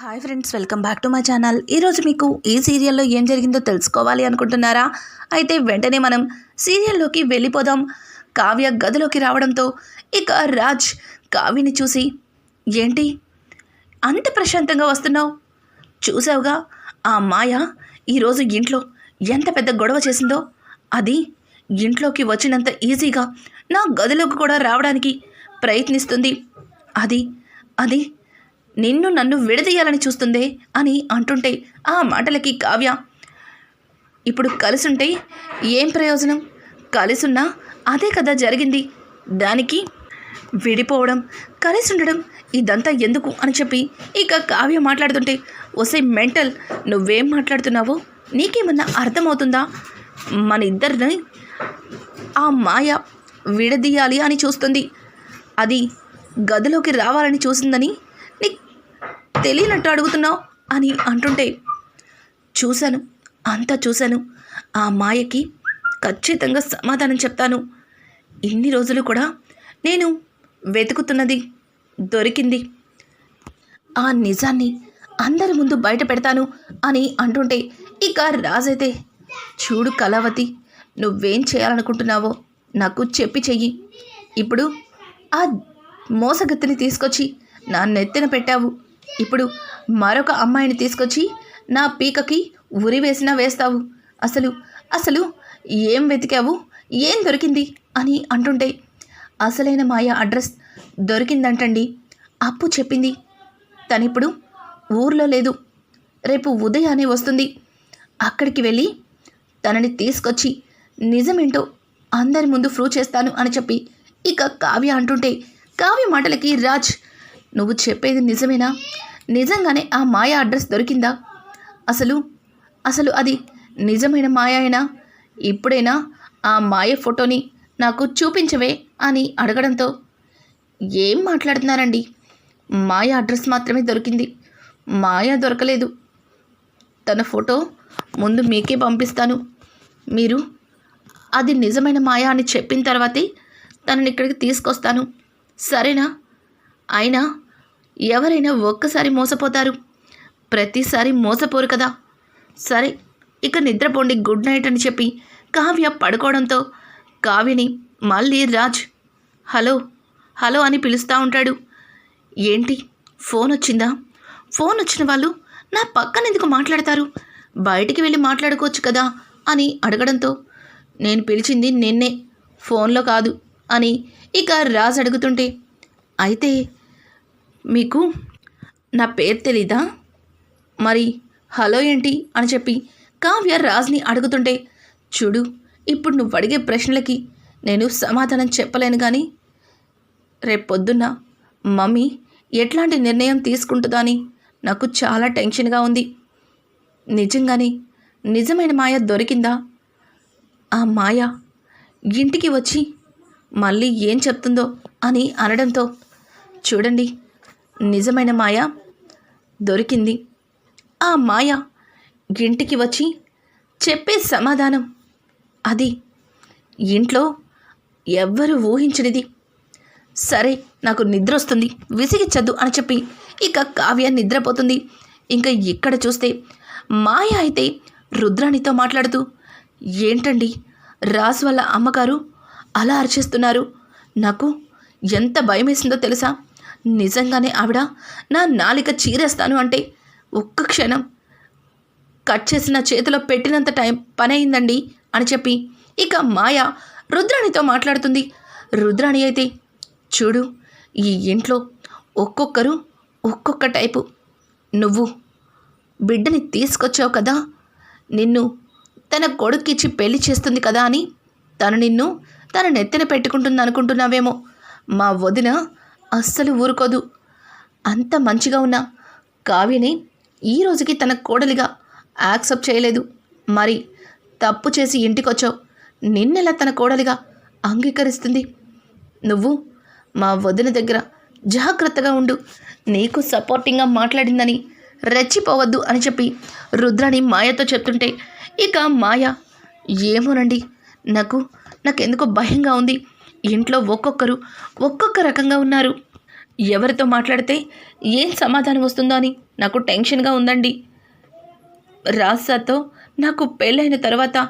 Hi friends welcome back to my channel. ఈరోజు మీకు ఈ సీరియల్లో ఏం జరిగిందో తెలుసుకోవాలి అనుకుంటున్నారా? అయితే వెంటనే మనం సీరియల్లోకి వెళ్ళిపోదాం. కావ్య గదిలోకి రావడంతో ఇక రాజ్ కావ్యని చూసి ఏంటి? అంత ప్రశాంతంగా వస్తున్నావు? చూసావుగా ఆ మాయ ఈరోజు ఇంట్లో ఎంత పెద్ద గొడవ చేసిందో? అది ఇంట్లోకి వచ్చినంత ఈజీగా నా గదిలోకి కూడా రావడానికి ప్రయత్నిస్తుంది. అది అది నిన్ను నన్ను విడదీయాలని చూస్తుందే అని అంటుంటే ఆ మాటలకి కావ్య ఇప్పుడు కలిసుంటే ఏం ప్రయోజనం? కలిసున్నా అదే కదా జరిగింది. దానికి విడిపోవడం కలిసి ఉండడం ఇదంతా ఎందుకు? అని చెప్పి ఇక కావ్య మాట్లాడుతుంటే ఒసే మెంటల్ నువ్వేం మాట్లాడుతున్నావో? నీకేమన్నా అర్థమవుతుందా? మన ఇద్దరిని ఆ మాయ విడదీయాలి అని చూస్తుంది. అది గదిలోకి రావాలని చూసిందని తెలియనట్టు అడుగుతున్నావు అని అంటుంటే చూశాను అంతా చూశాను. ఆ మాయకి ఖచ్చితంగా సమాధానం చెప్తాను. ఇన్ని రోజులు కూడా నేను వెతుకుతున్నది దొరికింది. ఆ నిజాన్ని అందరి ముందు బయట పెడతాను అని అంటుంటే ఇక రాజైతే చూడు కళావతి నువ్వేం చేయాలనుకుంటున్నావో నాకు చెప్పి చెయ్యి. ఇప్పుడు ఆ మోసగత్తిని తీసుకొచ్చి నా నెత్తిన పెట్టావు. ఇప్పుడు మరొక అమ్మాయిని తీసుకొచ్చి నా పీకకి ఉరి వేసినా వేస్తావు. అసలు అసలు ఏం వెతికావు? ఏం దొరికింది? అని అంటుంటే అసలైన మాయ అడ్రస్ దొరికిందంటండి. అప్పు చెప్పింది. తనిప్పుడు ఊర్లో లేదు. రేపు ఉదయానే వస్తుంది. అక్కడికి వెళ్ళి తనని తీసుకొచ్చి నిజమేంటో అందరి ముందు ప్రూవ్ చేస్తాను అని చెప్పి ఇక కావ్య అంటుంటే కావ్య మాటలకి రాజ్ నువ్వు చెప్పేది నిజమేనా? నిజంగానే ఆ మాయా అడ్రస్ దొరికిందా? అసలు అసలు అది నిజమైన మాయ ఇప్పుడైనా ఆ మాయ ఫోటోని నాకు చూపించవే అని అడగడంతో ఏం మాట్లాడుతున్నారండి? మాయ అడ్రస్ మాత్రమే దొరికింది. మాయ దొరకలేదు. తన ఫోటో ముందు మీకే పంపిస్తాను. మీరు అది నిజమైన మాయ అని చెప్పిన తర్వాతే తనని ఇక్కడికి తీసుకొస్తాను. సరేనా? అయినా ఎవరైనా ఒక్కసారి మోసపోతారు. ప్రతిసారి మోసపోరు కదా. సరే ఇక నిద్రపోండి గుడ్ నైట్ అని చెప్పి కావ్య పడుకోవడంతో కావ్యని మళ్ళీ రాజ్ హలో హలో అని పిలుస్తూ ఉంటాడు. ఏంటి ఫోన్ వచ్చిందా? ఫోన్ వచ్చిన వాళ్ళు నా పక్కన ఎందుకు మాట్లాడతారు? బయటికి వెళ్ళి మాట్లాడుకోవచ్చు కదా అని అడగడంతో నేను పిలిచింది నిన్నే ఫోన్లో కాదు అని ఇక రాజ్ అడుగుతుంటే అయితే మీకు నా పేరు తెలీదా? మరి హలో ఏంటి? అని చెప్పి కావ్య రాజ్ని అడుగుతుంటే చూడు ఇప్పుడు నువ్వు అడిగే ప్రశ్నలకి నేను సమాధానం చెప్పలేను కానీ రేపొద్దున్న మమ్మీ ఎట్లాంటి నిర్ణయం తీసుకుంటుందో అని నాకు చాలా టెన్షన్గా ఉంది. నిజంగానే నిజమైన మాయ దొరికిందా? ఆ మాయ ఇంటికి వచ్చి మళ్ళీ ఏం చెప్తుందో అని అనడంతో చూడండి నిజమైన మాయ దొరికింది. ఆ మాయ ఇంటికి వచ్చి చెప్పే సమాధానం అది. ఇంట్లో ఎవ్వరు ఊహించనిది. సరే నాకు నిద్ర వస్తుంది. విసిగిచ్చద్దు అని చెప్పి ఇక కావ్య నిద్రపోతుంది. ఇంకా ఇక్కడ చూస్తే మాయ అయితే రుద్రాణితో మాట్లాడుతూ ఏంటండి? రాజు వాళ్ళ అమ్మగారు అలా అరిచేస్తున్నారు. నాకు ఎంత భయమేసిందో తెలుసా? నిజంగానే ఆవిడ? నా నాలిక చీరేస్తాను అంటే ఒక్క క్షణం. కట్ చేసిన చేతిలో పెట్టినంత టైం పని అయిందండి అని చెప్పి ఇక మాయ రుద్రాణితో మాట్లాడుతుంది. రుద్రాణి అయితే చూడు ఈ ఇంట్లో ఒక్కొక్కరు ఒక్కొక్క టైపు. నువ్వు బిడ్డని తీసుకొచ్చావు కదా నిన్ను తన కొడుక్కిచ్చి పెళ్ళి చేస్తుంది కదా అని తను నిన్ను తన నెత్తిన పెట్టుకుంటుంది అనుకుంటున్నావేమో మా వదిన అస్సలు ఊరుకోదు. అంత మంచిగా ఉన్న కావ్యని ఈ రోజుకి తన కోడలిగా యాక్సెప్ట్ చేయలేదు. మరి తప్పు చేసి ఇంటికొచ్చావు. నిన్నెలా తన కోడలిగా అంగీకరిస్తుంది? నువ్వు మా వదిన దగ్గర జాగ్రత్తగా ఉండు. నీకు సపోర్టింగ్గా మాట్లాడిందని రెచ్చిపోవద్దు అని చెప్పి రుద్రాని మాయతో చెప్తుంటే ఇక మాయ ఏమోనండి నాకు నాకెందుకో భయంగా ఉంది. ఇంట్లో ఒక్కొక్కరు ఒక్కొక్క రకంగా ఉన్నారు. ఎవరితో మాట్లాడితే ఏం సమాధానం వస్తుందో అని నాకు టెన్షన్గా ఉందండి. రాజ్ సార్తో నాకు పెళ్ళైన తర్వాత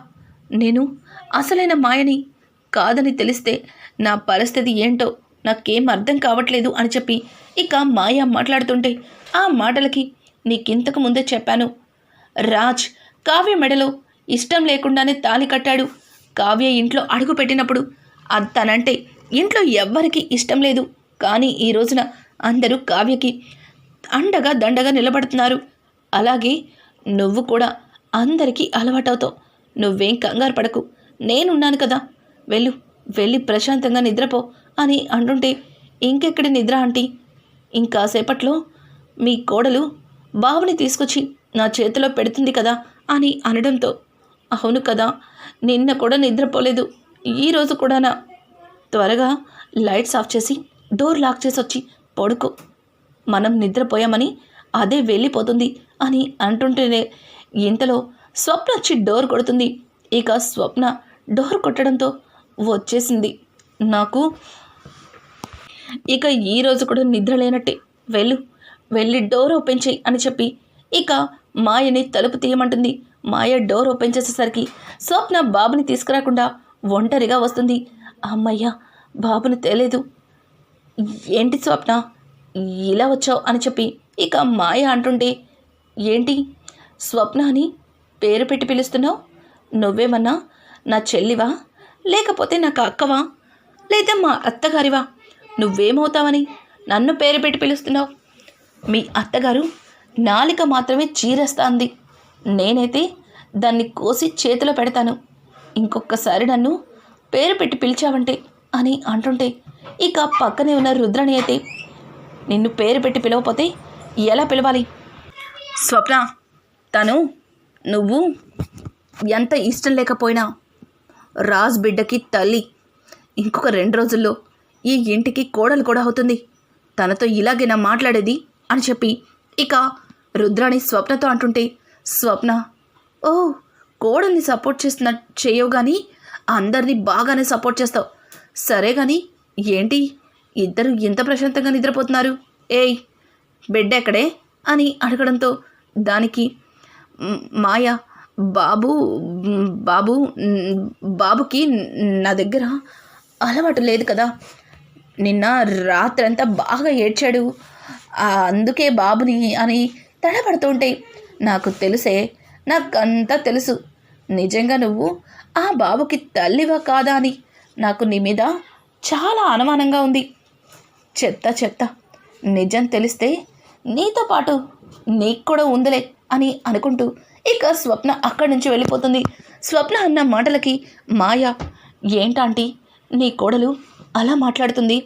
నేను అసలైన మాయని కాదని తెలిస్తే నా పరిస్థితి ఏంటో నాకేం అర్థం కావట్లేదు అని చెప్పి ఇక మాయ మాట్లాడుతుంటే ఆ మాటలకి నీకింతకు ముందే చెప్పాను. రాజ్ కావ్య మెడలో ఇష్టం లేకుండానే తాళి కట్టాడు. కావ్య ఇంట్లో అడుగు పెట్టినప్పుడు తనంటే ఇంట్లో ఎవ్వరికీ ఇష్టం లేదు. కానీ ఈ రోజున అందరూ కావ్యకి అండగా దండగా నిలబడుతున్నారు. అలాగే నువ్వు కూడా అందరికీ అలవాటవుతావు. నువ్వేం కంగారు పడకు. నేనున్నాను కదా. వెళ్ళు వెళ్ళి ప్రశాంతంగా నిద్రపో అని అంటుంటే ఇంకెక్కడి నిద్ర ఆంటీ? ఇంకాసేపట్లో మీ కోడలు బావుని తీసుకొచ్చి నా చేతిలో పెడుతుంది కదా అని అనడంతో అవును కదా నిన్న కూడా నిద్రపోలేదు. ఈరోజు కూడానా త్వరగా లైట్స్ ఆఫ్ చేసి డోర్ లాక్ చేసి వచ్చి పడుకో. మనం నిద్రపోయామని అదే వెళ్ళిపోతుంది అని అంటుంటేనే ఇంతలో స్వప్న వచ్చి డోర్ కొడుతుంది. ఇక స్వప్న డోర్ కొట్టడంతో వచ్చేసింది. నాకు ఇక ఈ రోజు కూడా నిద్ర లేనట్టే. వెళ్ళు వెళ్ళి డోర్ ఓపెన్ చేయి అని చెప్పి ఇక మాయని తలుపు తీయమంటుంది. మాయ డోర్ ఓపెన్ చేసేసరికి స్వప్న బాబుని తీసుకురాకుండా ఒంటరిగా వస్తుంది. అమ్మయ్య బాబుని తేలేదు. ఏంటి స్వప్న? ఇలా వచ్చావు అని చెప్పి ఇక మాయ అంటుంటే ఏంటి? స్వప్న అని పేరు పెట్టి పిలుస్తున్నావు? నువ్వేమన్నా నా చెల్లివా? లేకపోతే నాకు అక్కవా? లేదా మా అత్తగారివా? నువ్వేమవుతావని నన్ను పేరు పెట్టి పిలుస్తున్నావు? మీ అత్తగారు నాలిక మాత్రమే చీరేస్తాంది. నేనైతే దాన్ని కోసి చేతిలో పెడతాను. ఇంకొకసారి నన్ను పేరు పెట్టి పిలిచావంటే అని అంటుంటే ఇక పక్కనే ఉన్న రుద్రని అయితే నిన్ను పేరు పెట్టి పిలవకపోతే ఎలా పిలవాలి? స్వప్న తను నువ్వు ఎంత ఇష్టం లేకపోయినా రాజ్ బిడ్డకి తల్లి ఇంకొక రెండు రోజుల్లో ఈ ఇంటికి కోడలు కూడా అవుతుంది. తనతో ఇలాగే నా మాట్లాడేది అని చెప్పి ఇక రుద్రాణి స్వప్నతో అంటుంటే స్వప్న ఓ కోడల్ని సపోర్ట్ చేస్తున్న చేయవు కానీ అందరినీ బాగానే సపోర్ట్ చేస్తావు. సరే కానీ ఏంటి? ఇద్దరు ఎంత ప్రశాంతంగా నిద్రపోతున్నారు. ఏయ్ బెడ్ ఎక్కడే? అని అడగడంతో దానికి మాయ బాబు బాబు బాబుకి నా దగ్గర అలవాటు లేదు కదా. నిన్న రాత్రంతా బాగా ఏడ్చాడు. అందుకే బాబుని అని తడబడుతుంటే నాకు తెలుసే నాకంతా తెలుసు. నిజంగా నువ్వు ఆ బాబుకి తల్లివా కాదా అని నాకు నీ మీద చాలా అనుమానంగా ఉంది. చెత్త చెత్త. నిజం తెలిస్తే నీతో పాటు నీకు కూడా ఉందిలే అని అనుకుంటూ ఇక స్వప్న అక్కడి నుంచి వెళ్ళిపోతుంది. స్వప్న అన్న మాటలకి మాయ ఏంటాంటి నీ కోడలు అలా మాట్లాడుతుంది.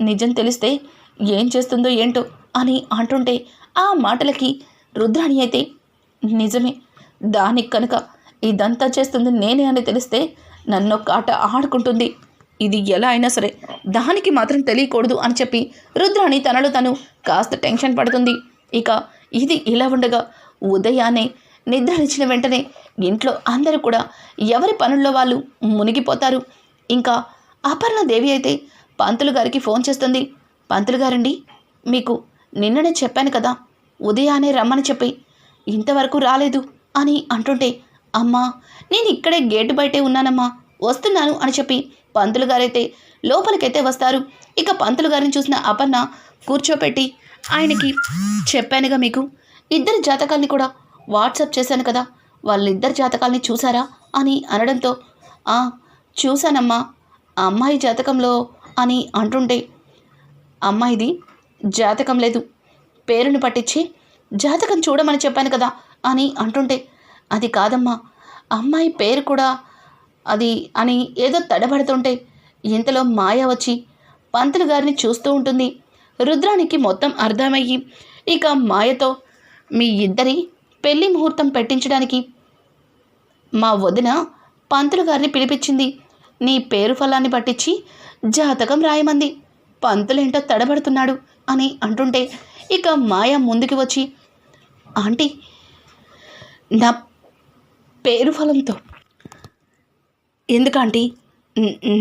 నిజం తెలిస్తే ఏం చేస్తుందో ఏంటో అని అంటుంటే ఆ మాటలకి రుద్రాణి అయితే నిజమే దానికి కనుక ఇదంతా చేస్తుంది నేనే అని తెలిస్తే నన్ను ఒక ఆట ఆడుకుంటుంది. ఇది ఎలా అయినా సరే దానికి మాత్రం తెలియకూడదు అని చెప్పి రుద్రాణి తనలో తను కాస్త టెన్షన్ పడుతుంది. ఇక ఇది ఇలా ఉండగా ఉదయాన్నే నిద్రనిచ్చిన వెంటనే ఇంట్లో అందరూ కూడా ఎవరి పనుల్లో వాళ్ళు మునిగిపోతారు. ఇంకా అపర్ణ దేవి అయితే పంతులు గారికి ఫోన్ చేస్తుంది. పంతులు గారండి మీకు నిన్ననే చెప్పాను కదా ఉదయాన్నే రమ్మని చెప్పి ఇంతవరకు రాలేదు అని అంటుంటే అమ్మా నేను ఇక్కడే గేటు బయటే ఉన్నానమ్మా వస్తున్నాను అని చెప్పి పంతులు గారైతే లోపలికైతే వస్తారు. ఇక పంతులు గారిని చూసిన అపర్ణ కూర్చోపెట్టి ఆయనకి చెప్పానుగా మీకు ఇద్దరు జాతకాల్ని కూడా వాట్సాప్ చేశాను కదా వాళ్ళిద్దరు జాతకాల్ని చూసారా అని అనడంతో "ఆ, చూశానమ్మా ఆ అమ్మాయి జాతకంలో అని అంటుంటే అమ్మాయిది జాతకం లేదు పేరును పట్టించి జాతకం చూడమని చెప్పాను కదా అని అంటుంటే అది కాదమ్మా. అమ్మాయి పేరు కూడా అది అని ఏదో తడబడుతుంటే ఇంతలో మాయ వచ్చి పంతులు గారిని చూస్తూ ఉంటుంది. రుద్రానికి మొత్తం అర్థమయ్యి ఇక మాయతో మీ ఇద్దరి పెళ్ళి ముహూర్తం పెట్టించడానికి మా వదిన పంతులు గారిని పిలిపించింది. నీ పేరు ఫలాన్ని పట్టించి జాతకం రాయమంది. పంతులేంటో తడబడుతున్నాడు అని అంటుంటే ఇక మాయ ముందుకు వచ్చి ఆంటీ నా పేరు ఫలంతో. ఎందుకంటే?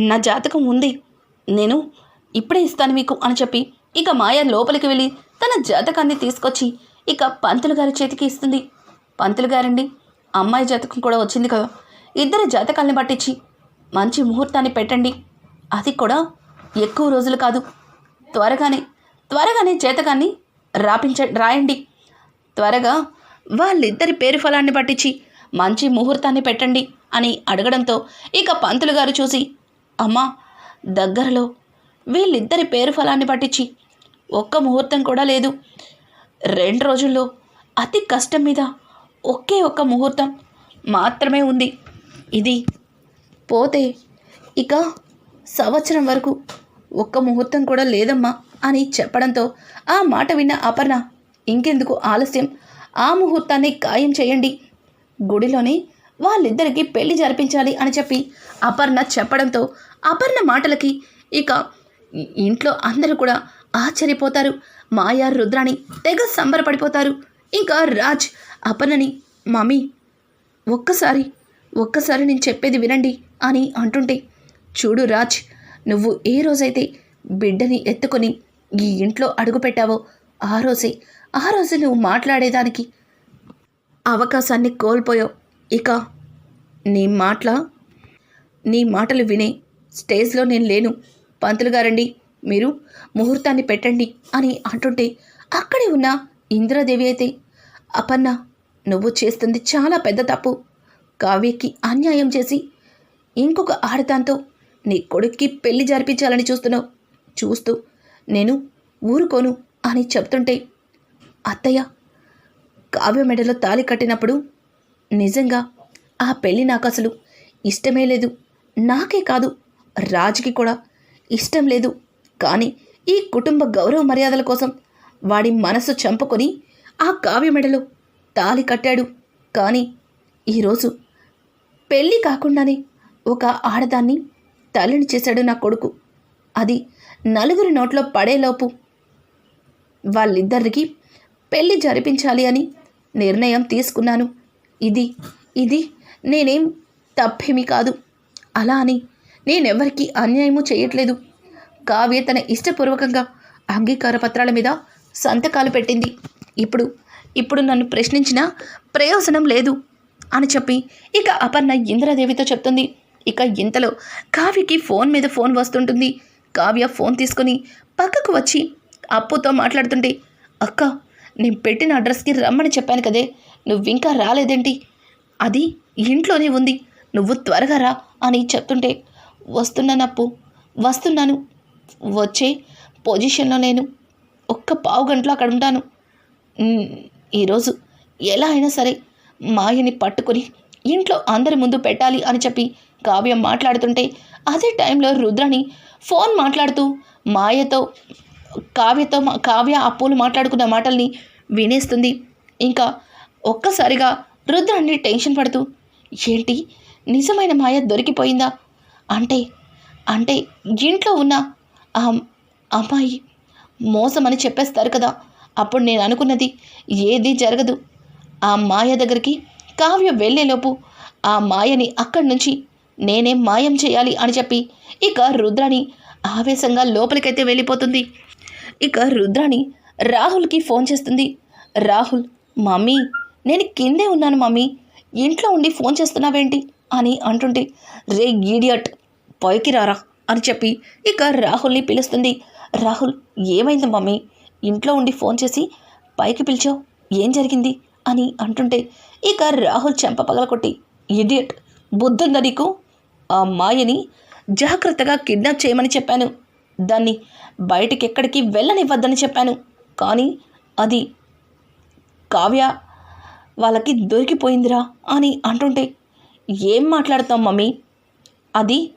నా జాతకం ఉంది. నేను ఇప్పుడే ఇస్తాను మీకు అని చెప్పి ఇక మాయ లోపలికి వెళ్ళి తన జాతకాన్ని తీసుకొచ్చి ఇక పంతులు గారి చేతికి ఇస్తుంది. పంతులు గారండి అమ్మాయి జాతకం కూడా వచ్చింది కదా. ఇద్దరు జాతకాల్ని పట్టించి మంచి ముహూర్తాన్ని పెట్టండి. అది కూడా ఎక్కువ రోజులు కాదు. త్వరగానే త్వరగానే జాతకాన్ని రాపించ రాయండి. త్వరగా వాళ్ళిద్దరి పేరు ఫలాన్ని పట్టించి మంచి ముహూర్తాన్ని పెట్టండి అని అడగడంతో ఇక పంతులు గారు చూసి అమ్మా దగ్గరలో వీళ్ళిద్దరి పేరు ఫలాన్ని పట్టించి ఒక్క ముహూర్తం కూడా లేదు. రెండు రోజుల్లో అతి కష్టం మీద ఒకే ఒక్క ముహూర్తం మాత్రమే ఉంది. ఇది పోతే ఇక సంవత్సరం వరకు ఒక్క ముహూర్తం కూడా లేదమ్మా అని చెప్పడంతో ఆ మాట విన్న అపర్ణ ఇంకెందుకు ఆలస్యం? ఆ ముహూర్తాన్ని ఖాయం చేయండి. గుడిలోనే వాళ్ళిద్దరికీ పెళ్ళి జరిపించాలి అని చెప్పి అపర్ణ చెప్పడంతో అపర్ణ మాటలకి ఇక ఇంట్లో అందరూ కూడా ఆశ్చర్యపోతారు. మాయా రుద్రాణి తెగ సంబరపడిపోతారు. ఇంకా రాజ్ అపర్ణని మమ్మీ ఒక్కసారి ఒక్కసారి నేను చెప్పేది వినండి అని అంటుంటే చూడు రాజ్ నువ్వు ఏ రోజైతే బిడ్డని ఎత్తుకొని ఈ ఇంట్లో అడుగుపెట్టావో ఆ రోజే ఆ రోజు నువ్వు మాట్లాడేదానికి అవకాశాన్ని కోల్పోయావు. ఇక నీ మాటల నీ మాటలు వినే స్టేజ్లో నేను లేను. పంతులు గారండి మీరు ముహూర్తాన్ని పెట్టండి అని అంటుంటే అక్కడే ఉన్న ఇంద్రదేవి అయితే అపన్న నువ్వు చేస్తుంది చాలా పెద్ద తప్పు. కావ్యకి అన్యాయం చేసి ఇంకొక ఆడదాంతో నీ కొడుక్కి పెళ్ళి జరిపించాలని చూస్తున్నావు. చూస్తూ నేను ఊరుకోను అని చెప్తుంటే అత్తయ్య కావ్య మెడలో తాళి కట్టినప్పుడు నిజంగా ఆ పెళ్ళి నాకు అసలు ఇష్టమే లేదు. నాకే కాదు రాజుకి కూడా ఇష్టం లేదు. కానీ ఈ కుటుంబ గౌరవ మర్యాదల కోసం వాడి మనసు చంపుకొని ఆ కావ్య మెడలో తాళి కట్టాడు. కానీ ఈరోజు పెళ్ళి కాకుండానే ఒక ఆడదాన్ని తల్లిని చేశాడు నా కొడుకు. అది నలుగురి నోట్లో పడేలోపు వాళ్ళిద్దరికి పెళ్ళి జరిపించాలి అని నిర్ణయం తీసుకున్నాను. ఇది ఇది నేనేం తప్పేమీ కాదు. అలా అని నేనెవ్వరికీ అన్యాయము చేయట్లేదు. కావ్య తన ఇష్టపూర్వకంగా అంగీకార పత్రాల మీద సంతకాలు పెట్టింది. ఇప్పుడు ఇప్పుడు నన్ను ప్రశ్నించిన ప్రయోజనం లేదు అని చెప్పి ఇక అపర్ణ ఇంద్రదేవితో చెప్తుంది. ఇక ఇంతలో కావ్యకి ఫోన్ మీద ఫోన్ వస్తుంటుంది. కావ్య ఫోన్ తీసుకుని పక్కకు వచ్చి అప్పుతో మాట్లాడుతుంటే అక్క నేను పెట్టిన అడ్రస్కి రమ్మని చెప్పాను కదే. నువ్వు ఇంకా రాలేదేంటి? అది ఇంట్లోనే ఉంది. నువ్వు త్వరగా రా అని చెప్తుంటే వస్తున్నానప్పు వస్తున్నాను. వచ్చే పొజిషన్లో నేను. ఒక్క పావు గంటలో అక్కడ ఉంటాను. ఈరోజు ఎలా అయినా సరే మాయని పట్టుకొని ఇంట్లో అందరి ముందు పెట్టాలి అని చెప్పి కావ్యం మాట్లాడుతుంటే అదే టైంలో రుద్రని ఫోన్ మాట్లాడుతూ మాయతో కావ్యతో కావ్య అప్పులు మాట్లాడుకున్న మాటల్ని వినేస్తుంది. ఇంకా ఒక్కసారిగా రుద్రాన్ని టెన్షన్ పడుతూ ఏంటి? నిజమైన మాయ దొరికిపోయిందా? అంటే అంటే ఇంట్లో ఉన్న ఆ అమ్మాయి మోసమని చెప్పేస్తారు కదా. అప్పుడు నేను అనుకున్నది ఏది జరగదు. ఆ మాయ దగ్గరికి కావ్య వెళ్ళేలోపు ఆ మాయని అక్కడి నుంచి నేనే మాయం చేయాలి అని చెప్పి ఇక రుద్రాని ఆవేశంగా లోపలికైతే వెళ్ళిపోతుంది. ఇక రుద్రాణి రాహుల్కి ఫోన్ చేస్తుంది. రాహుల్ మమ్మీ నేను కిందే ఉన్నాను మమ్మీ. ఇంట్లో ఉండి ఫోన్ చేస్తున్నావేంటి? అని అంటుంటే రే ఈడియట్ పైకి రారా? అని చెప్పి ఇక రాహుల్ని పిలుస్తుంది. రాహుల్ ఏమైంది మమ్మీ? ఇంట్లో ఉండి ఫోన్ చేసి పైకి పిలిచావు? ఏం జరిగింది? అని అంటుంటే ఇక రాహుల్ చెంప పగలకొట్టి ఇడియట్ బుద్ధుందా నీకు? ఆ మాయని జాగ్రత్తగా కిడ్నాప్ చేయమని చెప్పాను. దాన్ని బయటికి ఎక్కడికి వెళ్ళనివ్వద్దని చెప్పాను. కానీ అది కావ్య వాళ్ళకి దొరికిపోయిందిరా అని అంటుంటే ఏం మాట్లాడతాం మమ్మీ? అది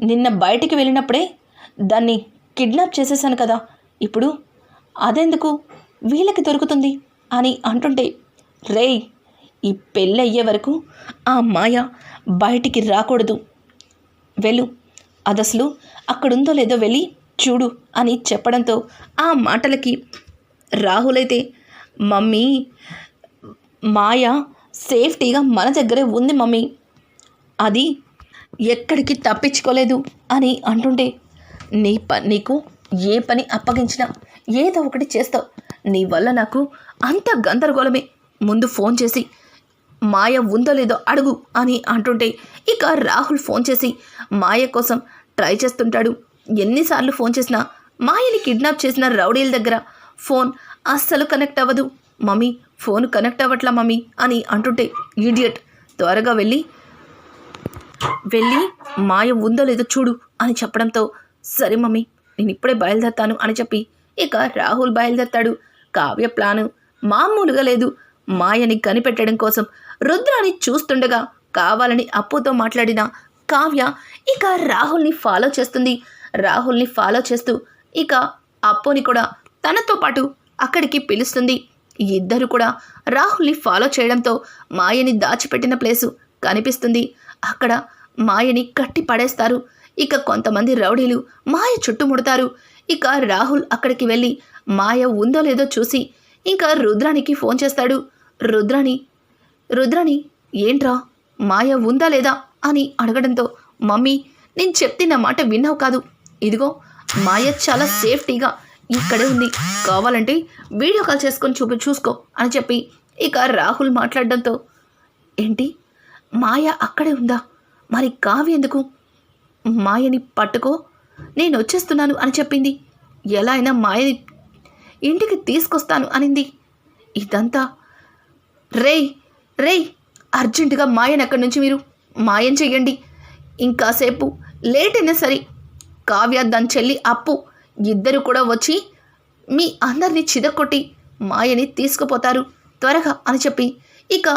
నిన్న బయటికి వెళ్ళినప్పుడే దాన్ని కిడ్నాప్ చేసేసాను కదా. ఇప్పుడు అదెందుకు? వీళ్ళకి దొరుకుతుంది అని అంటుంటే రేయ్ ఈ పెళ్ళి అయ్యే వరకు ఆ మాయ బయటికి రాకూడదు. వెళ్ళు. అదసలు అక్కడుందో లేదో వెళ్ళి చూడు అని చెప్పడంతో ఆ మాటలకి రాహుల్ అయితే మమ్మీ మాయ సేఫ్టీగా మన దగ్గరే ఉంది మమ్మీ. అది ఎక్కడికి తప్పించుకోలేదు అని అంటుంటే నీ ప నీకు ఏ పని అప్పగించినా ఏదో ఒకటి చేస్తావు. నీ వల్ల నాకు అంత గందరగోళమే. ముందు ఫోన్ చేసి మాయ ఉందో లేదో అడుగు అని అంటుంటే ఇక రాహుల్ ఫోన్ చేసి మాయ కోసం ట్రై చేస్తుంటాడు. ఎన్నిసార్లు ఫోన్ చేసినా మాయని కిడ్నాప్ చేసిన రౌడీల దగ్గర ఫోన్ అస్సలు కనెక్ట్ అవ్వదు. మమ్మీ ఫోన్ కనెక్ట్ అవ్వట్లా మమ్మీ అని అంటుంటే ఇడియట్ త్వరగా వెళ్ళి వెళ్ళి మాయ ఉందో లేదో చూడు అని చెప్పడంతో సరే మమ్మీ నేను ఇప్పుడే బయలుదేరుతాను అని చెప్పి ఇక రాహుల్ బయలుదేరతాడు. కావ్య ప్లాను మామూలుగా లేదు. మాయని కనిపెట్టడం కోసం రుద్రాని చూస్తుండగా కావాలని అప్పుతో మాట్లాడిన కావ్య ఇక రాహుల్ని ఫాలో చేస్తుంది. రాహుల్ని ఫాలో చేస్తూ ఇక అప్పోని కూడా తనతో పాటు అక్కడికి పిలుస్తుంది. ఇద్దరు కూడా రాహుల్ని ఫాలో చేయడంతో మాయని దాచిపెట్టిన ప్లేసు కనిపిస్తుంది. అక్కడ మాయని కట్టి పడేస్తారు. ఇక కొంతమంది రౌడీలు మాయ చుట్టుముడతారు ఇక రాహుల్ అక్కడికి వెళ్ళి మాయ ఉందో లేదో చూసి ఇంకా రుద్రానికి ఫోన్ చేస్తాడు. రుద్రాని రుద్రాని ఏంట్రా? మాయ ఉందా లేదా? అని అడగడంతో మమ్మీ నేను చెప్తున్న మాట విన్నావు కాదు. ఇదిగో మాయ చాలా సేఫ్టీగా ఇక్కడే ఉంది. కావాలంటే వీడియో కాల్ చేసుకొని చూపి చూసుకో అని చెప్పి ఇక రాహుల్ మాట్లాడడంతో ఏంటి? మాయ అక్కడే ఉందా? మరి కావ్య ఎందుకు? మాయని పట్టుకో నేను వచ్చేస్తున్నాను అని చెప్పింది. ఎలా అయినా మాయని ఇంటికి తీసుకొస్తాను అనింది. ఇదంతా రేయ్ రేయ్ అర్జెంటుగా మాయని అక్కడి నుంచి మీరు మాయం చెయ్యండి. ఇంకాసేపు లేట్ అయినా సరే కావ్య దాని చెల్లి అప్పు. ఇద్దరు కూడా వచ్చి మీ అందరినీ చిదకొట్టి మాయని తీసుకుపోతారు. త్వరగా అని చెప్పి. ఇక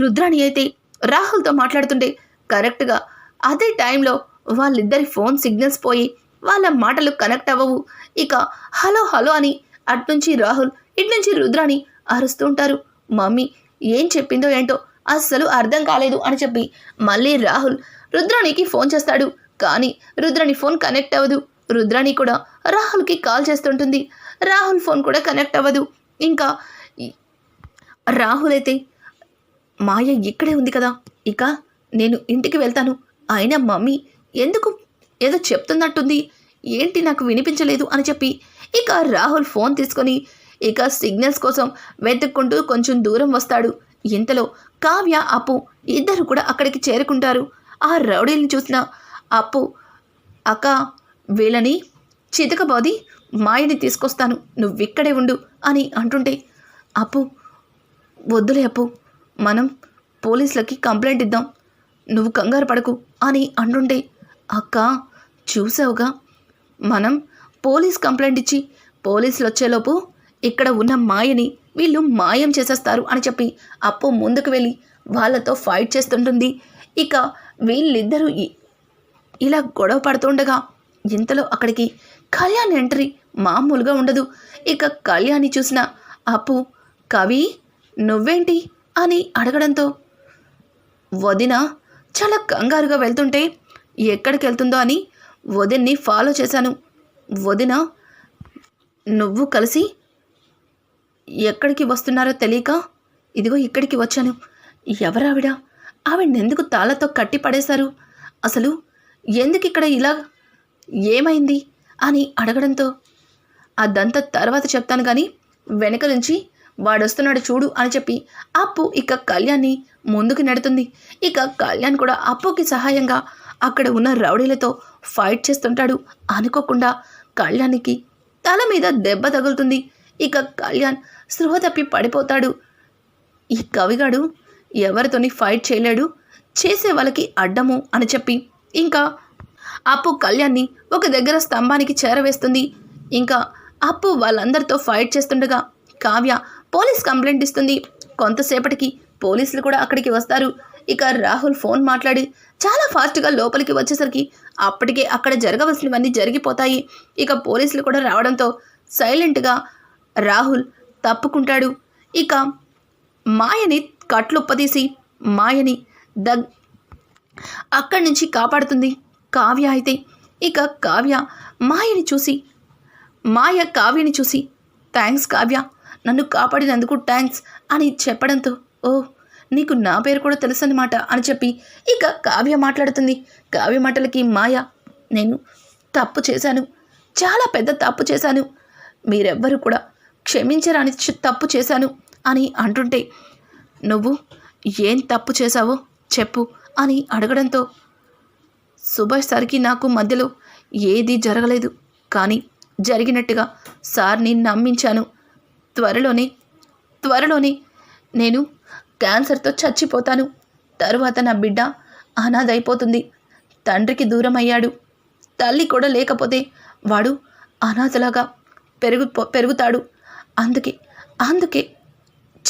రుద్రాణి అయితే రాహుల్తో మాట్లాడుతుంటే కరెక్ట్గా అదే టైంలో వాళ్ళిద్దరి ఫోన్ సిగ్నల్స్ పోయి వాళ్ళ మాటలు కనెక్ట్ అవ్వవు. ఇక హలో హలో అని అట్నుంచి రాహుల్ ఇట్నుంచి రుద్రాణి అరుస్తూ ఉంటారు. మమ్మీ ఏం చెప్పిందో ఏంటో అస్సలు అర్థం కాలేదు అని చెప్పి మళ్ళీ రాహుల్ రుద్రాణికి ఫోన్ చేస్తాడు. కానీ రుద్రాణి ఫోన్ కనెక్ట్ అవ్వదు. రుద్రాణి కూడా రాహుల్కి కాల్ చేస్తుంటుంది. రాహుల్ ఫోన్ కూడా కనెక్ట్ అవ్వదు. ఇంకా రాహుల్ అయితే మాయ ఇక్కడే ఉంది కదా. ఇక నేను ఇంటికి వెళ్తాను. అయినా మమ్మీ ఎందుకు ఏదో చెప్తున్నట్టుంది. ఏంటి నాకు వినిపించలేదు అని చెప్పి ఇక రాహుల్ ఫోన్ తీసుకొని ఇక సిగ్నల్స్ కోసం వెతుక్కుంటూ కొంచెం దూరం వస్తాడు. ఇంతలో కావ్య అప్పు ఇద్దరు కూడా అక్కడికి చేరుకుంటారు. ఆ రౌడీని చూసిన అప్పు అక్క వీళ్ళని చితకబోది మాయని తీసుకొస్తాను నువ్విక్కడే ఉండు అని అంటుంటే అప్పు వద్దులే అప్పు మనం పోలీసులకి కంప్లైంట్ ఇద్దాం నువ్వు కంగారు పడకు అని అంటుంటే అక్క చూసావుగా మనం పోలీస్ కంప్లైంట్ ఇచ్చి పోలీసులు వచ్చేలోపు ఇక్కడ ఉన్న మాయని వీళ్ళు మాయం చేసేస్తారు అని చెప్పి అప్పు ముందుకు వెళ్ళి వాళ్ళతో ఫైట్ చేస్తుంటుంది. ఇక వీళ్ళిద్దరూ ఇలా గొడవ పడుతుండగా ఇంతలో అక్కడికి కళ్యాణ్ ఎంట్రీ మామూలుగా ఉండదు. ఇక కళ్యాణ్ని చూసిన అప్పు కవి నువ్వేంటి? అని అడగడంతో వదిన చాలా కంగారుగా వెళ్తుంటే ఎక్కడికి వెళ్తుందో అని వదిన్ని ఫాలో చేశాను. వదిన నువ్వు కలిసి ఎక్కడికి వస్తున్నారో తెలియక ఇదిగో ఇక్కడికి వచ్చాను. ఎవరావిడ? ఆవిడెందుకు ఎందుకు తాళతో కట్టి పడేశారు? అసలు ఎందుకు ఇక్కడ ఇలా? ఏమైంది? అని అడగడంతో. అదంతా తర్వాత చెప్తాను కానీ వెనక నుంచి వాడొస్తున్నాడు చూడు అని చెప్పి అప్పు ఇక కళ్యాణ్ని ముందుకు నెడుతుంది. ఇక కళ్యాణ్ కూడా అప్పుకి సహాయంగా అక్కడ ఉన్న రౌడీలతో ఫైట్ చేస్తుంటాడు. అనుకోకుండా కళ్యాణ్కి తల మీద దెబ్బ తగులుతుంది. ఇక కళ్యాణ్ స్పృహ తప్పి పడిపోతాడు. ఈ కవిగాడు ఎవరితోని ఫైట్ చేయలేడు చేసే వాళ్ళకి అడ్డము అని చెప్పి. ఇంకా అప్పు కళ్యాణ్ని ఒక దగ్గర స్తంభానికి చేరవేస్తుంది. ఇంకా అప్పు వాళ్ళందరితో ఫైట్ చేస్తుండగా కావ్య పోలీస్ కంప్లైంట్ ఇస్తుంది. కొంతసేపటికి పోలీసులు కూడా అక్కడికి వస్తారు. ఇక రాహుల్ ఫోన్ మాట్లాడి చాలా ఫాస్ట్గా లోపలికి వచ్చేసరికి అప్పటికే అక్కడ జరగవలసినవన్నీ జరిగిపోతాయి. ఇక పోలీసులు కూడా రావడంతో సైలెంట్గా రాహుల్ తప్పుకుంటాడు. ఇక మాయని కట్లుప్పదీసి మాయని దగ్ అక్కడి నుంచి కాపాడుతుంది కావ్య అయితే. ఇక కావ్య మాయని చూసి మాయ కావ్యని చూసి థ్యాంక్స్ కావ్య నన్ను కాపాడినందుకు థ్యాంక్స్ అని చెప్పడంతో ఓ నీకు నా పేరు కూడా తెలుసన్నమాట అని చెప్పి ఇక కావ్య మాట్లాడుతుంది. కావ్య మాటలకి మాయ నేను తప్పు చేశాను చాలా పెద్ద తప్పు చేశాను మీరెవ్వరూ కూడా క్షమించరాని తప్పు చేశాను అని అంటుంటే నువ్వు ఏం తప్పు చేశావో చెప్పు అని అడగడంతో సుభాష్ సార్కి నాకు మధ్యలో ఏదీ జరగలేదు. కానీ జరిగినట్టుగా సార్ని నమ్మించాను. త్వరలోనే త్వరలోనే నేను క్యాన్సర్తో చచ్చిపోతాను. తరువాత నా బిడ్డ అనాథైపోతుంది. తండ్రికి దూరం అయ్యాడు తల్లి కూడా లేకపోతే వాడు అనాథలాగా పెరుగు పెరుగుతాడు. అందుకే అందుకే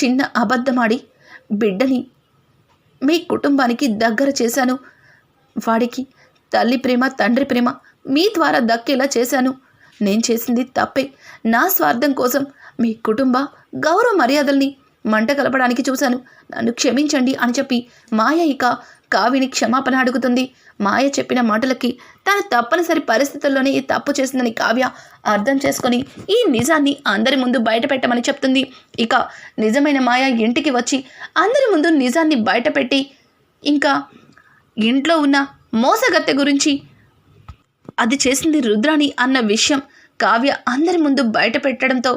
చిన్న అబద్ధమాడి బిడ్డని మీ కుటుంబానికి దగ్గర చేశాను. వాడికి తల్లి ప్రేమ తండ్రి ప్రేమ మీ ద్వారా దక్కేలా చేశాను. నేను చేసింది తప్పే. నా స్వార్థం కోసం మీ కుటుంబ గౌరవ మర్యాదల్ని మంట కలపడానికి చూశాను. నన్ను క్షమించండి అని చెప్పి మాయ ఇక కావిని క్షమాపణ అడుగుతుంది. మాయ చెప్పిన మాటలకి తను తప్పనిసరి పరిస్థితుల్లోనే ఈ తప్పు చేసిందని కావ్య అర్థం చేసుకొని ఈ నిజాన్ని అందరి ముందు బయట పెట్టమని చెప్తుంది. ఇక నిజమైన మాయ ఇంటికి వచ్చి అందరి ముందు నిజాన్ని బయటపెట్టి ఇంకా ఇంట్లో ఉన్న మోసగత్తె గురించి అది చేసింది రుద్రాణి అన్న విషయం కావ్య అందరి ముందు బయట పెట్టడంతో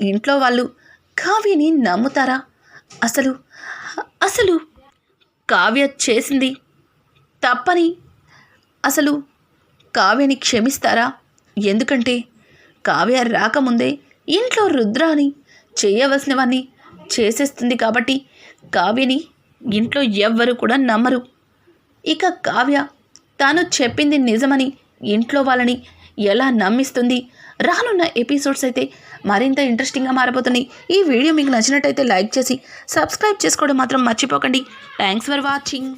ఇంట్లో వాళ్ళు కావ్యని నమ్ముతారా? అసలు అసలు కావ్య చేసింది. తప్పని. అసలు కావ్యని క్షమిస్తారా? ఎందుకంటే కావ్య రాకముందే ఇంట్లో రుద్రాని చేయవలసినవన్నీ చేసేస్తుంది కాబట్టి కావ్యని ఇంట్లో ఎవ్వరు కూడా నమ్మరు. ఇక కావ్య తాను చెప్పింది నిజమని ఇంట్లో వాళ్ళని ఎలా నమ్మిస్తుంది? రానున్న ఎపిసోడ్స్ అయితే మరింత ఇంట్రెస్టింగ్గా మారబోతున్నాయి. ఈ వీడియో మీకు నచ్చినట్టయితే లైక్ చేసి సబ్స్క్రైబ్ చేసుకోవడం మాత్రం మర్చిపోకండి. Thanks for watching